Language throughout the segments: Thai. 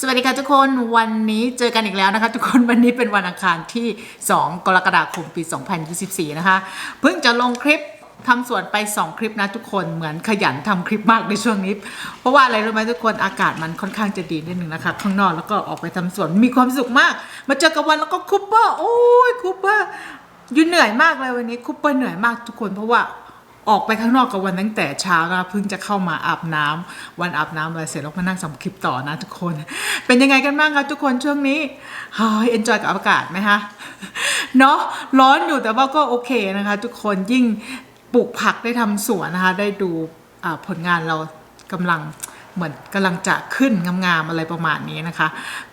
สวัสดีค่ะทุกคนวันนี้เจอกันอีกแล้วนะคะ ทุกคนวันนี้เป็นวันอังคารที่ 2 กรกฎาคมปี 2024 นะคะ เพิ่งจะลงคลิปทำสวนไป 2 คลิปนะทุกคนเหมือนขยันทำคลิปมากในช่วงนี้ เพราะว่าอะไรรู้ไหมทุกคนอากาศมันค่อนข้างจะดีนิดนึงนะคะ ข้างนอกแล้วก็ออกไปทำสวนมีความสุขมาก มาเจอกับวันแล้วก็คูเปอร์โอ้ยคูเปอร์ยูเหนื่อยมากเลยวันนี้คูเปอร์เหนื่อยมากทุกคนเพราะว่า ออกไปข้างนอกกับวันตั้งแต่เช้านะเพิ่งจะเข้ามาอาบน้ำวันอาบน้ำอะไรเสร็จแล้วมานั่งสำคลิปต่อนะทุกคน เป็นยังไงกันบ้างคะทุกคนช่วงนี้เฮ้ยเอนจอยกับอากาศไหมคะเนาะร้อนอยู่แต่ว่าก็โอเคนะคะ ทุกคนยิ่งปลูกผักได้ทำสวนนะคะ ได้ดูผลงานเรากำลังเหมือนกำลังจะขึ้นงามๆอะไรประมาณนี้นะคะ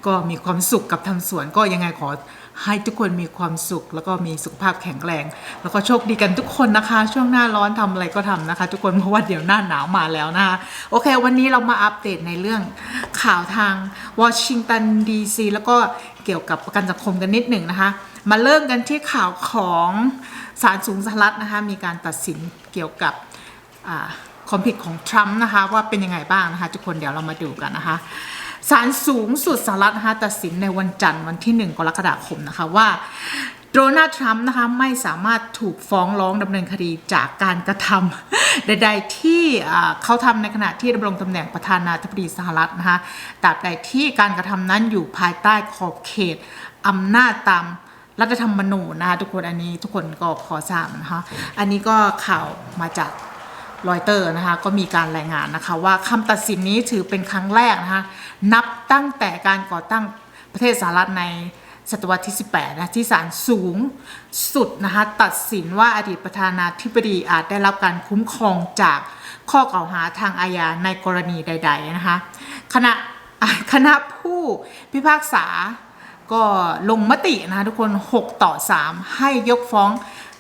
ก็มีความสุขกับทำสวนก็ยังไงขอ ให้ทุกคนมีความสุข แล้วก็มีสุขภาพแข็งแรง แล้วก็โชคดีกันทุกคนนะคะ ช่วงหน้าร้อนทำอะไรก็ทำนะคะ ทุกคนเพราะว่าเดี๋ยวหน้าหนาวมาแล้วนะคะโอเค วันนี้เรามาอัปเดตในเรื่องข่าวทางวอชิงตันดีซีแล้วก็เกี่ยวกับประกันสังคมกันนิดหนึ่งนะคะ มาเริ่มกันที่ข่าวของศาลสูงสหรัฐนะคะ มีการตัดสินเกี่ยวกับความผิดของทรัมป์นะคะ ว่าเป็นยังไงบ้างนะคะ ทุกคนเดี๋ยวเรามาดูกันนะคะ ศาลสูงสุดสหรัฐนะคะตัดสินในวันจันทร์วันที่ 1 กรกฎาคมนะคะว่าโดนัลด์ทรัมป์นะคะไม่สามารถถูกฟ้องร้องดำเนินคดีจากการกระทำใดๆที่เขาทำในขณะที่ดำรงตำแหน่งประธานาธิบดีสหรัฐนะคะตราบใดที่การกระทำนั้นอยู่ภายใต้ขอบเขตอำนาจตามรัฐธรรมนูญนะคะทุกคนอันนี้ทุกคนก็พอทราบนะคะอันนี้ก็ข่าวมาจาก รอยเตอร์นะคะก็มีการรายงานนะคะว่าคำตัดสินนี้ถือเป็นครั้งแรกนะคะนับตั้งแต่การก่อตั้งประเทศสหรัฐในศตวรรษที่ 18 นะ ที่ศาลสูงสุดนะคะตัดสินว่าอดีตประธานาธิบดีอาจได้รับการคุ้มครองจากข้อกล่าวหาทางอาญาในกรณีใด ๆ นะคะคณะคณะผู้พิพากษาก็ลงมตินะคะทุกคน 6 ต่อ 3 ให้ยกฟ้อง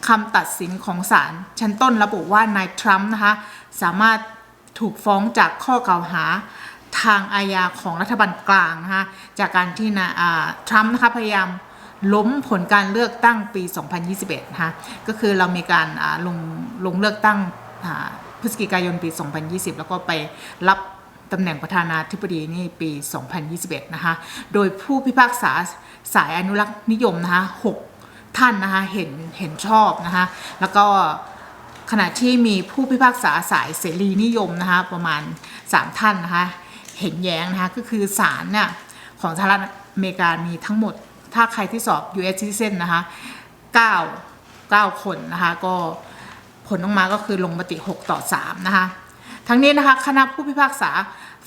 คำตัดสินของศาลชั้นต้นระบุว่านายทรัมป์นะคะสามารถถูกฟ้องจากข้อกล่าวหาทางอาญาของรัฐบาลกลางนะคะจากการที่นะทรัมป์นะคะพยายามล้มผลการเลือกตั้งปี 2021นะคะก็คือเรามีการลงลงเลือกตั้งพฤศจิกายนปี 2020 แล้วก็ไปรับตำแหน่งประธานาธิบดีนี่ปี 2021 นะคะ โดยผู้พิพากษาสายอนุรักษ์นิยมนะคะ6 ท่านนะคะเห็นเห็นชอบนะคะแล้วก็ขณะที่มีผู้พิพากษาสายเสรีนิยมนะคะประมาณ 3 ท่านนะคะเห็นแย้งนะคะก็คือศาลเนี่ยของสหรัฐอเมริกามีทั้งหมด ถ้าใครที่สอบ U.S. citizen นะคะ9 9 คนนะคะก็ผลออกมาก็คือลงมติ 6 ต่อ 3 นะคะทั้งนี้นะคะคณะผู้พิพากษา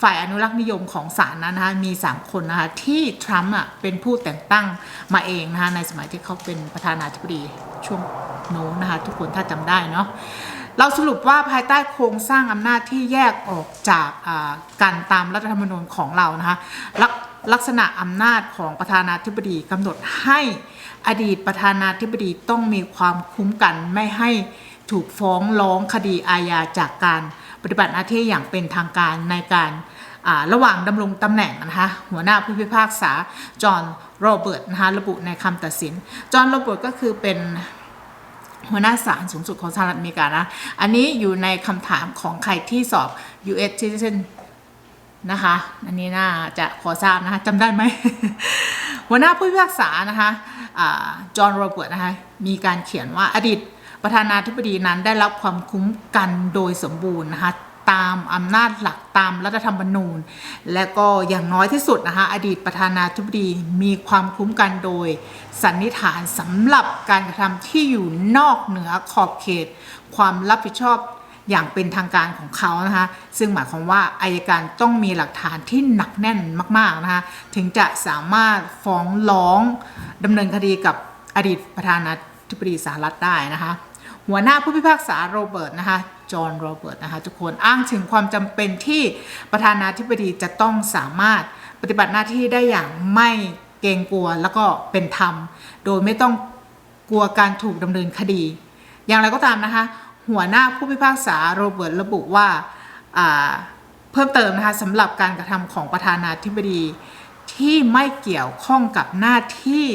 ฝ่ายอนุรักษ์นิยมของศาลนั้นนะคะมี 3 คนนะคะที่ทรัมป์อะเป็นผู้แต่งตั้งมาเองนะคะในสมัยที่เขาเป็นประธานาธิบดีช่วงโน้นนะคะทุกคนถ้าจำได้เนาะเราสรุปว่าภายใต้โครงสร้างอำนาจที่แยกออกจากการตามรัฐธรรมนูญของเรานะคะลักลักษณะอำนาจของประธานาธิบดีกำหนดให้อดีตประธานาธิบดีต้องมีความคุ้มกันไม่ให้ถูกฟ้องร้องคดีอาญาจากการ ปฏิบัติหน้าที่อย่างเป็นทางการในการระหว่างดำรงตำแหน่งนะคะหัวหน้าผู้พิพากษาจอห์นโรเบิร์ตนะคะระบุในคำตัดสิน จอห์นโรเบิร์ตก็คือเป็นหัวหน้าศาลสูงสุดของสหรัฐอเมริกานะ อันนี้อยู่ในคำถามของใครที่สอบ U.S. citizen นะคะ อันนี้น่าจะขอทราบนะคะจำได้ไหม หัวหน้าผู้พิพากษานะคะจอห์นโรเบิร์ตนะคะ มีการเขียนว่าอดีต ประธานาธิบดีนั้นได้รับความคุ้มกันโดยสมบูรณ์นะคะตามอำนาจหลักตามรัฐธรรมนูญ และก็อย่างน้อยที่สุดนะคะอดีตประธานาธิบดีมีความคุ้มกันโดย สันนิษฐานสำหรับการกระทำที่อยู่นอกเหนือขอบเขต ความรับผิดชอบอย่างเป็นทางการของเขานะคะซึ่งหมายความว่าอายการต้องมีหลักฐานที่หนักแน่นมาก ๆ นะคะถึงจะสามารถฟ้องร้องดำเนินคดีกับอดีตประธานาธิบดีสหรัฐได้นะคะ หัวหน้าผู้พิพากษาโรเบิร์ตนะคะจอห์นโรเบิร์ตนะคะทุกคนอ้างถึงความจำเป็นที่ประธานาธิบดีจะต้องสามารถปฏิบัติหน้าที่ได้อย่างไม่เกรงกลัวแล้วก็เป็นธรรม โดยไม่ต้องกลัวการถูกดำเนินคดี อย่างไรก็ตามนะคะ หัวหน้าผู้พิพากษาโรเบิร์ตระบุว่าเพิ่มเติมนะคะสำหรับการกระทำของประธานาธิบดีที่ไม่เกี่ยวข้องกับหน้าที่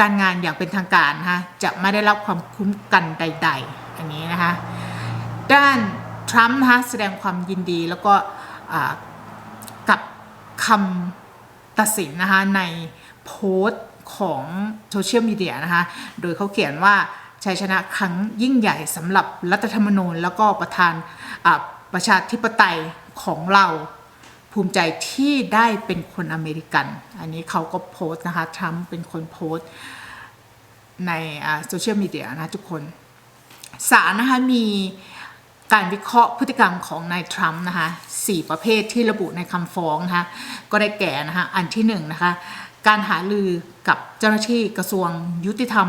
การงานอย่างเป็นทางการนะคะจะไม่ได้รับความคุ้มกันใด ๆ อันนี้นะคะด้านทรัมป์นะคะแสดงความยินดีแล้วก็กับคำตัดสินนะคะในโพสต์ของโซเชียลมีเดียนะคะโดยเขาเขียนว่าชัยชนะครั้งยิ่งใหญ่สำหรับรัฐธรรมนูญ แล้วก็ประธานประชาธิปไตยของเรา ภูมิใจที่ได้เป็นคนอเมริกัน อันนี้เขาก็โพสต์นะคะทรัมป์เป็นคนโพสต์ในโซเชียลมีเดียนะทุกคนศาลนะคะมีการวิเคราะห์พฤติกรรมของนายทรัมป์นะคะสี่ประเภทที่ระบุในคำฟ้องนะคะก็ได้แก่นะคะอันที่หนึ่งนะคะการหาลือกับเจ้าหน้าที่กระทรวงยุติธรรม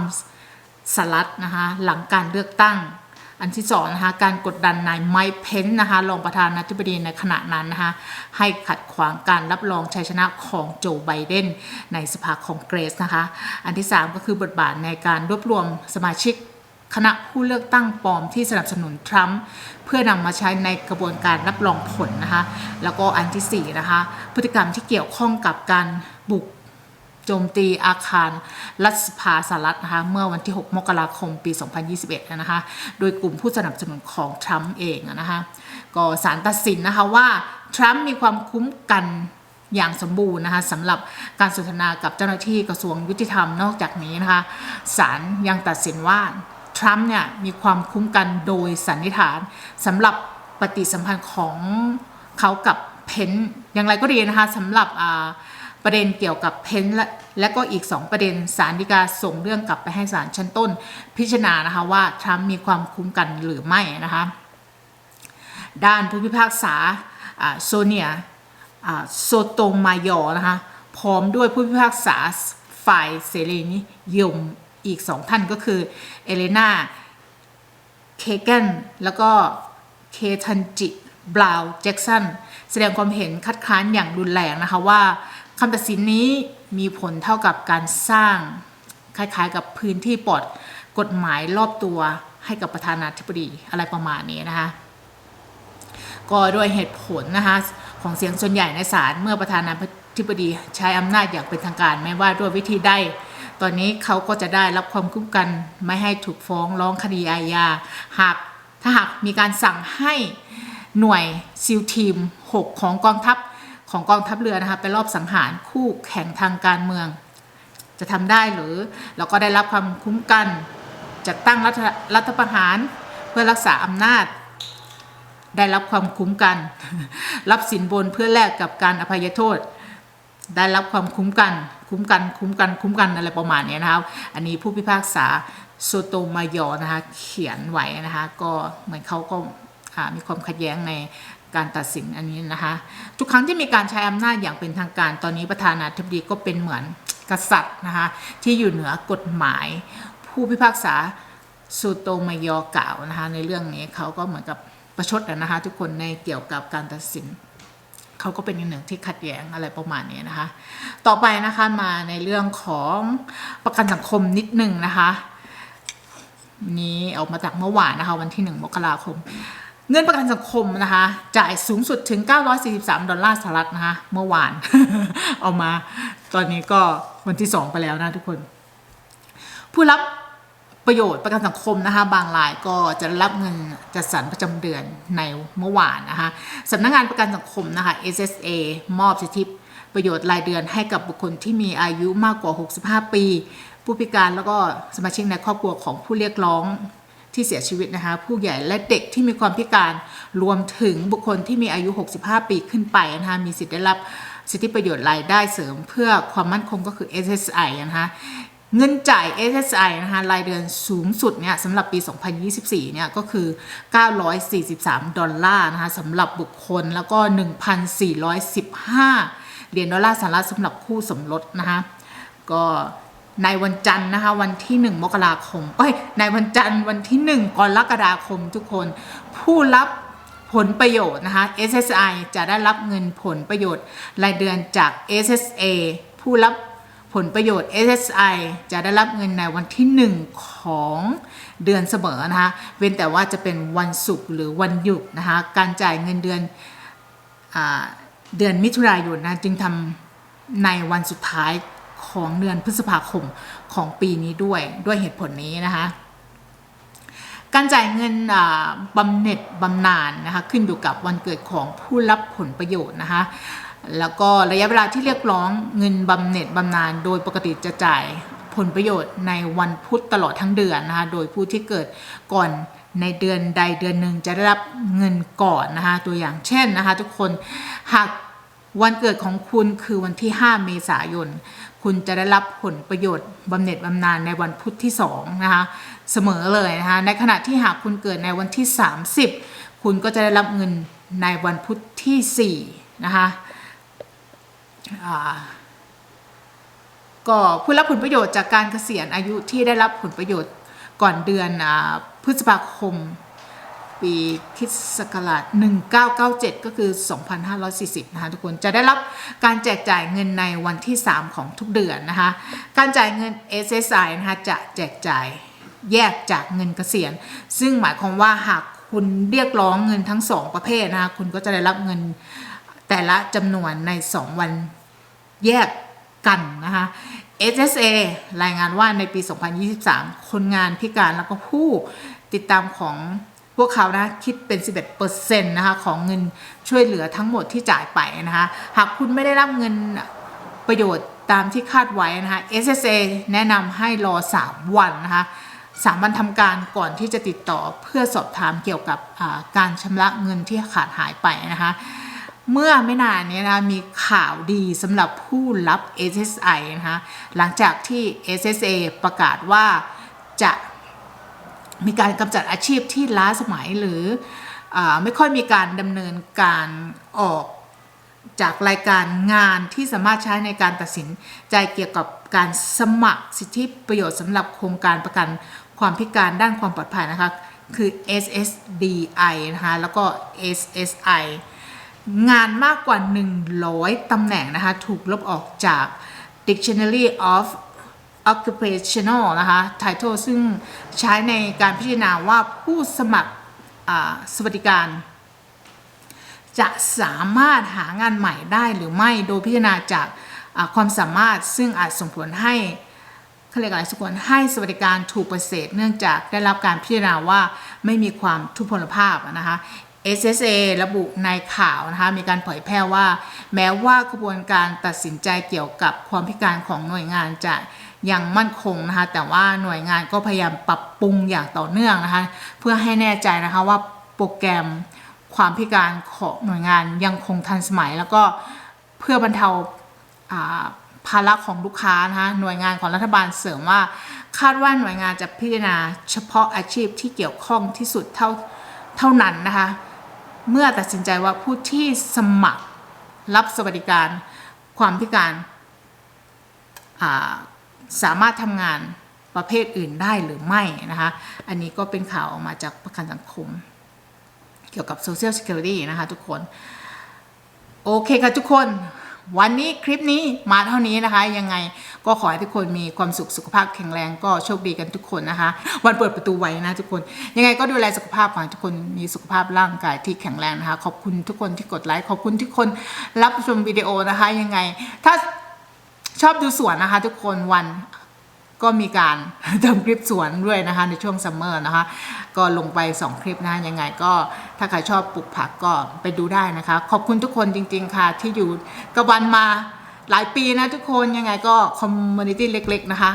สหรัฐนะคะหลังการเลือกตั้ง อันที่สองนะคะการกดดันนายไมค์เพนซ์นะคะรองประธานาธิบดีในขณะนั้นนะคะให้ขัดขวางการรับรองชัยชนะของโจไบเดนในสภาคองเกรสนะคะ อันที่ 3 ก็คือบทบาทในการรวบรวมสมาชิกคณะผู้เลือกตั้งปลอมที่สนับสนุนทรัมป์เพื่อนำมาใช้ในกระบวนการรับรองผลนะคะ แล้วก็อันที่4นะคะพฤติกรรมที่เกี่ยวข้องกับการบุก โจมตีอาคารรัฐสภาสหรัฐนะคะเมื่อวันที่ 6 มกราคมปี 2021 นะคะโดยกลุ่มผู้สนับสนุนของทรัมป์เองนะคะก็ศาลตัดสินนะคะว่าทรัมป์มีความคุ้มกันอย่างสมบูรณ์นะคะสำหรับการสนทนากับเจ้าหน้าที่กระทรวงยุติธรรมนอกจากนี้นะคะศาลยังตัดสินว่าทรัมป์เนี่ยมีความคุ้มกันโดยสันนิษฐานสำหรับปฏิสัมพันธ์ของเขากับเพนซ์อย่างไรก็ดีนะคะสำหรับอ่า ประเด็นเกี่ยวกับเพนและและก็อีก 2 ประเด็นศาลฎีกาส่งเรื่องกลับไปให้ศาลชั้นต้น พิจารณานะคะว่าทรัมป์มีความคุ้มกันหรือไม่นะคะด้านผู้พิพากษาโซเนียโซโตมายอนะคะพร้อมด้วยผู้พิพากษาฝ่ายเสรีนิยมอีกสองท่านก็คือ เอเลนาเคแกนแล้วก็เคทันจิบราวน์แจ็กสันแสดงความเห็นคัดค้านอย่างรุนแรงนะคะว่า คำตัดสินนี้มีผลเท่ากับการสร้าง คล้ายๆ กับพื้นที่ปลอดกฎหมายรอบตัวให้กับประธานาธิบดีอะไรประมาณนี้นะคะก็ด้วยเหตุผลนะคะของเสียงส่วนใหญ่ในศาลเมื่อประธานาธิบดีใช้อำนาจอย่างเป็นทางการไม่ว่าด้วยวิธีใดตอนนี้เขาก็จะได้รับความคุ้มกันไม่ให้ถูกฟ้องร้องคดีอาญาหากถ้าหากมีการสั่งให้หน่วยซิลทีม 6 ของกองทัพ ของกองทัพเรือนะคะไปรอบสังหารคู่แข่งทางการเมือง จะทำได้หรือ แล้วก็ได้รับความคุ้มกันจัดตั้งรัฐรัฐประหารเพื่อรักษาอำนาจ ได้รับความคุ้มกัน รับสินบนเพื่อแลกกับการอภัยโทษ ได้รับความคุ้มกัน คุ้มกัน คุ้มกัน คุ้มกันอะไรประมาณนี้นะครับ อันนี้ผู้พิพากษาโซโตมายอนะคะเขียนไว้นะคะก็เหมือนเขาก็มีความขัดแย้งใน การตัดสินอันนี้นะคะ ทุกครั้งที่มีการใช้อำนาจอย่างเป็นทางการ ตอนนี้ประธานาธิบดีก็เป็นเหมือนกษัตริย์นะคะที่อยู่เหนือกฎหมาย ผู้พิพากษาซูโตมายอกล่าวนะคะในเรื่องนี้เขาก็เหมือนกับประชดนะคะทุกคนในเกี่ยวกับการตัดสินเขาก็เป็นอีกหนึ่งที่ขัดแย้งอะไรประมาณนี้นะคะ ต่อไปนะคะมาในเรื่องของประกันสังคมนิดหนึ่งนะคะ นี้ออกมาจากเมื่อวานนะคะ วันที่1มกราคม เงินประกันสังคมนะคะ จ่ายสูงสุดถึง 943 ดอลลาร์สหรัฐนะคะ เมื่อวาน เอามา ตอนนี้ก็วันที่ 2 ไปแล้วนะทุกคน ผู้รับประโยชน์ประกันสังคมนะคะ บางรายก็จะรับเงินจัดสรรประจำเดือนในเมื่อวานนะคะสำนักงานประกันสังคมนะคะ SSA มอบสิทธิประโยชน์รายเดือนให้กับบุคคลที่มีอายุมากกว่า 65 ปี ผู้พิการแล้วก็สมาชิกในครอบครัวของผู้เรียกร้อง ที่เสียชีวิตนะคะ ผู้ใหญ่และเด็กที่มีความพิการรวมถึงบุคคลที่มีอายุ 65 ปีขึ้นไปนะคะมีสิทธิ์ได้รับสิทธิประโยชน์รายได้เสริมเพื่อความมั่นคงก็คือ SSI นะคะเงินจ่าย SSI นะคะรายเดือนสูงสุดเนี่ยสำหรับปี 2024 เนี่ยก็คือ 943 ดอลลาร์นะคะสำหรับบุคคลแล้วก็ 1,415 เหรียญดอลลาร์สหรัฐสำหรับคู่สมรสนะคะก็ ในวันจันทร์นะคะวันที่ 1 มกราคมเอ้ยในวันจันทร์วันที่ 1 กรกฎาคมทุกคน ผู้รับผลประโยชน์นะคะ SSI จะได้รับเงินผลประโยชน์รายเดือนจาก SSA ผู้รับผลประโยชน์ SSI จะได้รับเงินในวันที่ 1 ของเดือนเสมอนะคะ เว้นแต่ว่าจะเป็นวันศุกร์หรือวันหยุดนะคะ การจ่ายเงินเดือนอเดือนมิถุนายนนะจึงทำในวันสุดท้าย ของเดือนพฤษภาคมของปีนี้ด้วยด้วยเหตุผลนี้นะคะการจ่ายเงินบำเหน็จบำนาญนะคะขึ้นอยู่กับวันเกิดของผู้รับผลประโยชน์นะคะแล้วก็ระยะเวลาที่เรียกร้องเงินบำเหน็จบำนาญโดยปกติจะจ่ายผลประโยชน์ในวันพุธตลอดทั้งเดือนนะคะโดยผู้ที่เกิดก่อนในเดือนใดเดือนหนึ่งจะได้รับเงินก่อนนะคะตัวอย่างเช่นนะคะทุกคนหากวันเกิดของคุณคือวันที่ 5 เมษายน คุณจะได้รับผลประโยชน์บำเหน็จบำนาญในวันพุธที่2นะคะเสมอเลยนะคะในขณะที่หากคุณเกิดในวันที่ 30 คุณก็จะได้รับเงินในวันพุธที่4นะคะก็ผู้รับผลประโยชน์จากการเกษียณอายุที่ได้รับผลประโยชน์ก่อนเดือนอพฤษภาคม ปีคริสต์ศักราช 1997 ก็คือ 2540 นะคะทุกคนจะได้รับการแจกจ่ายเงินในวันที่ 3 ของทุกเดือนนะคะการจ่ายเงิน SSI นะคะจะแจกจ่ายแยกจากเงินเกษียณ ซึ่งหมายความว่าหากคุณเรียกร้องเงินทั้ง 2 ประเภทนะคะคุณก็จะได้รับเงินแต่ละจำนวนใน 2 วันแยกกันนะคะ SSA รายงานว่าในปี 2023 คนงานพิการแล้วก็ผู้ติดตามของ พวกเขานะคิดเป็น 11%นะคะของเงินช่วยเหลือทั้งหมดที่จ่ายไปนะคะหากคุณไม่ได้รับเงินประโยชน์ตามที่คาดไว้นะคะ SSA แนะนำให้รอ 3 วันนะคะ3วันทำการก่อนที่จะติดต่อเพื่อสอบถามเกี่ยวกับการชำระเงินที่ขาดหายไปนะคะเมื่อไม่นานนี้นะมีข่าวดีสำหรับผู้รับ SSI นะคะหลังจากที่ SSA ประกาศว่าจะ มีการกำจัดอาชีพที่ล้าสมัยหรืออไม่ค่อยมีการดำเนินการออกจากรายการงานที่สามารถใช้ในการตัดสินใจเกี่ยวกับการสมัครสิทธิประโยชน์สำหรับโครงการประกันความพิการด้านความปลอดภัยนะคะ คือ SSDI นะคะ แล้วก็ SSI งานมากกว่า 100ตำแหน่งนะคะ ถูกลบออกจาก Dictionary of Occupational นะคะ Title ซึ่งใช้ในการพิจารณาว่าผู้สมัครสวัสดิการ จะสามารถหางานใหม่ได้หรือไม่โดยพิจารณาจากความสามารถซึ่งอาจส่งผลให้เขาเรียกอะไรสมควรให้สวัสดิการถูกปฏิเสธเนื่องจากได้รับการพิจารณาว่าไม่มีความทุพพลภาพนะคะ SSA ระบุในข่าวนะคะมีการเผยแพร่ว่า แม้ว่ากระบวนการตัดสินใจเกี่ยวกับความพิการของหน่วยงานจะ ยังมั่นคงนะคะ แต่ว่าหน่วยงานก็พยายามปรับปรุงอย่างต่อเนื่องนะคะ เพื่อให้แน่ใจนะคะว่าโปรแกรมความพิการของหน่วยงานยังคงทันสมัย แล้วก็เพื่อบรรเทาภาระของลูกค้านะคะหน่วยงานของรัฐบาลเสริมว่า คาดว่าหน่วยงานจะพิจารณาเฉพาะอาชีพที่เกี่ยวข้องที่สุดเท่าเท่านั้นนะคะ เมื่อตัดสินใจว่าผู้ที่สมัครรับสวัสดิการความพิการ สามารถทำงานประเภทอื่นได้หรือไม่นะคะ อันนี้ก็เป็นข่าวออกมาจากประกันสังคม เกี่ยวกับ Social Security นะคะทุกคน โอเคค่ะทุกคนวันนี้คลิปนี้มาเท่านี้นะคะ ยังไงก็ขอให้ทุกคนมีความสุขสุขภาพแข็งแรงก็โชคดีกันทุกคนนะคะ วันเปิดประตูไว้นะทุกคน ยังไงก็ดูแลสุขภาพขอให้ทุกคนมีสุขภาพร่างกายที่แข็งแรงนะคะ ขอบคุณทุกคนที่กดไลค์ขอบคุณทุกคนรับชมวิดีโอนะคะ ยังไงถ้า ชอบดูสวนนะคะ ทุกคนวันก็มีการทำคลิปสวนด้วยนะคะ ในช่วงซัมเมอร์นะคะ ก็ลงไป 2 คลิปนะยังไงก็ถ้าใครชอบปลูกผักก็ไปดูได้นะคะ ขอบคุณทุกคนจริง ๆ ค่ะ ที่อยู่กับวันมาหลายปีนะทุกคนยังไงก็คอมมูนิตี้เล็ก ๆ นะคะ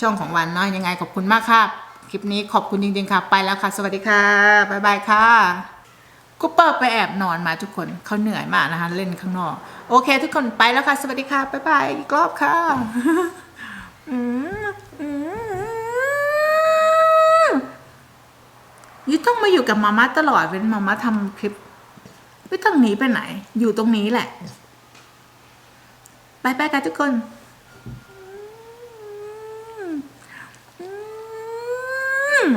ช่องของวันเนาะยังไงขอบคุณมากค่ะ คลิปนี้ขอบคุณจริง ๆ ค่ะ ไปแล้วค่ะ สวัสดีค่ะบ๊ายบายค่ะ กูเปิดไปแอบนอนมาทุกคนเขาเหนื่อยมากนะคะเล่นข้างนอก โอเค ทุกคนไปแล้วค่ะ สวัสดีค่ะ บ๊ายบายอีกรอบค่ะยี่ต้องมาอยู่กับมาม่าตลอดเป็นมาม่าทำคลิปไม่ต้องหนีไปไหน อยู่ตรงนี้แหละไปไปกันทุกคนอืม